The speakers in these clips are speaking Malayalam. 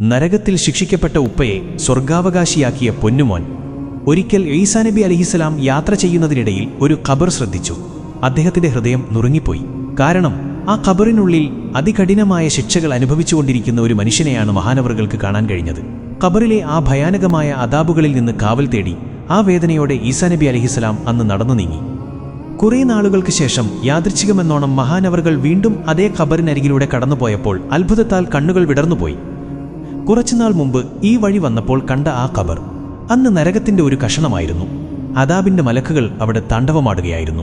നരകത്തിൽ ശിക്ഷിക്കപ്പെട്ട ഉപ്പയെ സ്വർഗാവകാശിയാക്കിയ പൊന്നുമോൻ ഒരിക്കൽ ഈസാ നബി അലഹിസലാം യാത്ര ചെയ്യുന്നതിനിടയിൽ ഒരു ഖബർ ശ്രദ്ധിച്ചു. അദ്ദേഹത്തിന്റെ ഹൃദയം നുറുങ്ങിപ്പോയി. കാരണം ആ ഖബറിനുള്ളിൽ അതികഠിനമായ ശിക്ഷകൾ അനുഭവിച്ചുകൊണ്ടിരിക്കുന്ന ഒരു മനുഷ്യനെയാണ് മഹാനവറുകൾക്ക് കാണാൻ കഴിഞ്ഞത്. ഖബറിലെ ആ ഭയാനകമായ അതാബുകളിൽ നിന്ന് കാവൽ തേടി ആ വേദനയോടെ ഈസാ നബി അലഹിസലാം അന്ന് നടന്നു നീങ്ങി. കുറേ നാളുകൾക്ക് ശേഷം യാദൃച്ഛികമെന്നോണം മഹാനവറുകൾ വീണ്ടും അതേ ഖബറിനരികിലൂടെ കടന്നുപോയപ്പോൾ അത്ഭുതത്താൽ കണ്ണുകൾ വിടർന്നുപോയി. കുറച്ചുനാൾ മുമ്പ് ഈ വഴി വന്നപ്പോൾ കണ്ട ആ കബർ അന്ന് നരകത്തിന്റെ ഒരു കഷണമായിരുന്നു. അദാബിന്റെ മലക്കുകൾ അവിടെ താണ്ഡവമാടുകയായിരുന്നു.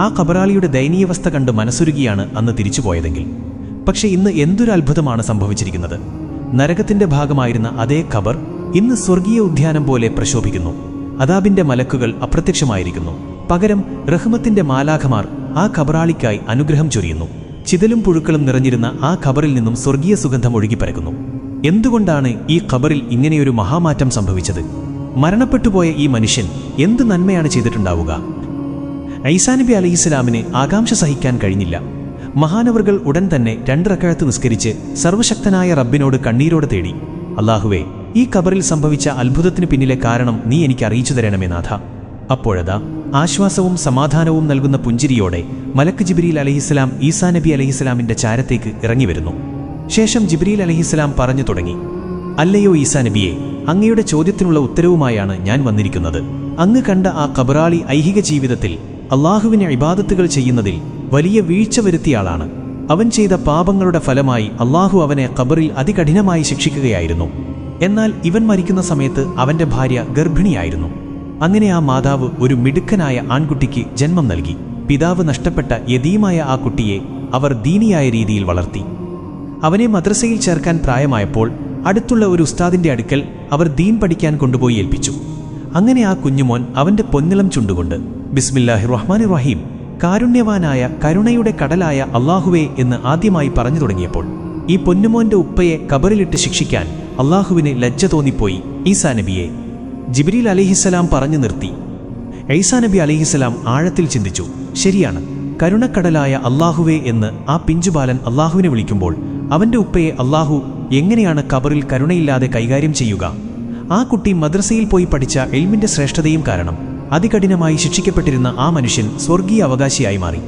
ആ ഖബറാളിയുടെ ദയനീയവസ്ഥ കണ്ട് മനസ്സുരുകിയാണ് അന്ന് തിരിച്ചുപോയതെങ്കിൽ. പക്ഷെ ഇന്ന് എന്തൊരു അത്ഭുതമാണ് സംഭവിച്ചിരിക്കുന്നത്. നരകത്തിന്റെ ഭാഗമായിരുന്ന അതേ ഖബർ ഇന്ന് സ്വർഗീയ ഉദ്യാനം പോലെ പ്രശോഭിക്കുന്നു. അദാബിന്റെ മലക്കുകൾ അപ്രത്യക്ഷമായിരിക്കുന്നു. പകരം റഹ്മത്തിന്റെ മാലാഖമാർ ആ ഖബറാളിക്കായി അനുഗ്രഹം ചൊരിയുന്നു. ചിതലും പുഴുക്കളും നിറഞ്ഞിരുന്ന ആ ഖബറിൽ നിന്നും സ്വർഗീയ സുഗന്ധം ഒഴുകിപ്പരക്കുന്നു. എന്തുകൊണ്ടാണ് ഈ ഖബറിൽ ഇങ്ങനെയൊരു മഹാമാറ്റം സംഭവിച്ചത്? മരണപ്പെട്ടുപോയ ഈ മനുഷ്യൻ എന്ത് നന്മയാണ് ചെയ്തിട്ടുണ്ടാവുക? ഐസാനബി നബി അലൈഹിസ്സലാമിന് ആകാംക്ഷ സഹിക്കാൻ കഴിഞ്ഞില്ല. മഹാനവറുകൾ ഉടൻ തന്നെ രണ്ടിറക്കഴത്ത് നിസ്കരിച്ച് സർവശക്തനായ റബ്ബിനോട് കണ്ണീരോടെ തേടി. അള്ളാഹുവേ ഈ ഖബറിൽ സംഭവിച്ച അത്ഭുതത്തിന് പിന്നിലെ കാരണം നീ എനിക്ക് അറിയിച്ചു തരണമേ നാഥ. അപ്പോഴതാ ആശ്വാസവും സമാധാനവും നൽകുന്ന പുഞ്ചിരിയോടെ മലക്ക് ജിബിരിയിൽ അലഹിസ്സലാം ഈസാ നബി അലഹിസ്സലാമിന്റെ ചാരത്തേക്ക് ഇറങ്ങിവരുന്നു. ശേഷം ജിബ്രീൽ അലഹിസ്സലാം പറഞ്ഞു തുടങ്ങി. അല്ലയോ ഈസാ നബിയെ അങ്ങയുടെ ചോദ്യത്തിനുള്ള ഉത്തരവുമായാണ് ഞാൻ വന്നിരിക്കുന്നത്. അങ്ങ് കണ്ട ആ കബറാളി ഐഹിക ജീവിതത്തിൽ അള്ളാഹുവിനെ ഇബാദത്തുകൾ ചെയ്യുന്നതിൽ വലിയ വീഴ്ച വരുത്തിയാളാണ്. അവൻ ചെയ്ത പാപങ്ങളുടെ ഫലമായി അള്ളാഹു അവനെ ഖബറിൽ അതികഠിനമായി ശിക്ഷിക്കുകയായിരുന്നു. എന്നാൽ ഇവൻ മരിക്കുന്ന സമയത്ത് അവന്റെ ഭാര്യ ഗർഭിണിയായിരുന്നു. അങ്ങനെ ആ മാതാവ് ഒരു മിടുക്കനായ ആൺകുട്ടിക്ക് ജന്മം നൽകി. പിതാവ് നഷ്ടപ്പെട്ട യതീമായ ആ കുട്ടിയെ അവർ ദീനിയായ രീതിയിൽ വളർത്തി. അവനെ മദ്രസയിൽ ചേർക്കാൻ പ്രായമായപ്പോൾ അടുത്തുള്ള ഒരു ഉസ്താദിന്റെ അടുക്കൽ അവർ ദീൻ പഠിക്കാൻ കൊണ്ടുപോയി ഏൽപ്പിച്ചു. അങ്ങനെ ആ കുഞ്ഞുമോൻ അവന്റെ പൊന്നിളം ചുണ്ടുകൊണ്ട് ബിസ്മില്ലാഹി റഹ്മാൻ റഹീം കാരുണ്യവാനായ കരുണയുടെ കടലായ അള്ളാഹുവേ എന്ന് ആദ്യമായി പറഞ്ഞു തുടങ്ങിയപ്പോൾ ഈ പൊന്നുമോന്റെ ഉപ്പയെ കബറിലിട്ട് ശിക്ഷിക്കാൻ അള്ളാഹുവിന് ലജ്ജ തോന്നിപ്പോയി ഈസാ നബിയെ. ജിബിരിൽ അലിഹിസലാം പറഞ്ഞു നിർത്തി. ഐസാ നബി അലിഹിസലാം ആഴത്തിൽ ചിന്തിച്ചു ശരിയാണ് കരുണക്കടലായ അള്ളാഹുവേ എന്ന് ആ പിഞ്ചുബാലൻ അള്ളാഹുവിനെ വിളിക്കുമ്പോൾ അവന്റെ ഉപ്പയെ അള്ളാഹു എങ്ങനെയാണ് കബറിൽ കരുണയില്ലാതെ കൈകാര്യം ചെയ്യുക? ആ കുട്ടി മദ്രസയിൽ പോയി പഠിച്ച എൽമിന്റെ ശ്രേഷ്ഠതയും കാരണം അതികഠിനമായി ശിക്ഷിക്കപ്പെട്ടിരുന്ന ആ മനുഷ്യൻ സ്വർഗീയ അവകാശിയായി മാറി.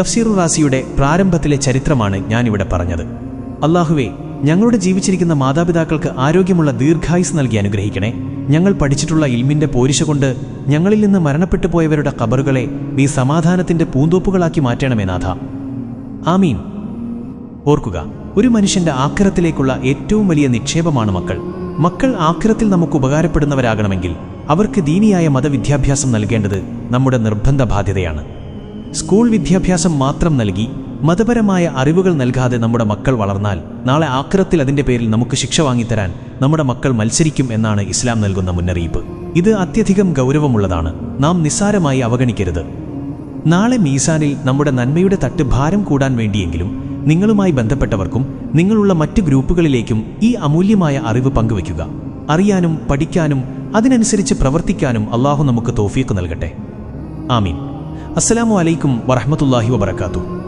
തഫ്സീറു റാസിയുടെ പ്രാരംഭത്തിലെ ചരിത്രമാണ് ഞാനിവിടെ പറഞ്ഞത്. അള്ളാഹുവേ ഞങ്ങളുടെ ജീവിച്ചിരിക്കുന്ന മാതാപിതാക്കൾക്ക് ആരോഗ്യമുള്ള ദീർഘായുസ് നൽകി അനുഗ്രഹിക്കണേ. ഞങ്ങൾ പഠിച്ചിട്ടുള്ള ഇൽമിന്റെ പോരിശ കൊണ്ട് ഞങ്ങളിൽ നിന്ന് മരണപ്പെട്ടു പോയവരുടെ കബറുകളെ നീ സമാധാനത്തിന്റെ പൂന്തോപ്പുകളാക്കി മാറ്റണമേ നാഥ. ആമീൻ. ഓർക്കുക ഒരു മനുഷ്യന്റെ ആക്രത്തിലേക്കുള്ള ഏറ്റവും വലിയ നിക്ഷേപമാണ് മക്കൾ. മക്കൾ ആക്രത്തിൽ നമുക്ക് ഉപകാരപ്പെടുന്നവരാകണമെങ്കിൽ അവർക്ക് ദീനിയായ മതവിദ്യാഭ്യാസം നൽകേണ്ടത് നമ്മുടെ നിർബന്ധ ബാധ്യതയാണ്. സ്കൂൾ വിദ്യാഭ്യാസം മാത്രം നൽകി മതപരമായ അറിവുകൾ നൽകാതെ നമ്മുടെ മക്കൾ വളർന്നാൽ നാളെ ആക്രത്തിൽ അതിന്റെ പേരിൽ നമുക്ക് ശിക്ഷ വാങ്ങിത്തരാൻ നമ്മുടെ മക്കൾ മത്സരിക്കും എന്നാണ് ഇസ്ലാം നൽകുന്ന മുന്നറിയിപ്പ്. ഇത് അത്യധികം ഗൗരവമുള്ളതാണ്. നാം നിസ്സാരമായി അവഗണിക്കരുത്. നാളെ മീസാനിൽ നമ്മുടെ നന്മയുടെ തട്ട് ഭാരം കൂടാൻ വേണ്ടിയെങ്കിലും നിങ്ങളുമായി ബന്ധപ്പെട്ടവർക്കും നിങ്ങളുള്ള മറ്റ് ഗ്രൂപ്പുകളിലേക്കും ഈ അമൂല്യമായ അറിവ് പങ്കുവയ്ക്കുക. അറിയാനും പഠിക്കാനും അതിനനുസരിച്ച് പ്രവർത്തിക്കാനും അള്ളാഹു നമുക്ക് തോഫീക്ക് നൽകട്ടെ. ആമീൻ. അസ്സലാമു അലൈക്കും വറഹമത്തല്ലാഹി വബർക്കാത്തു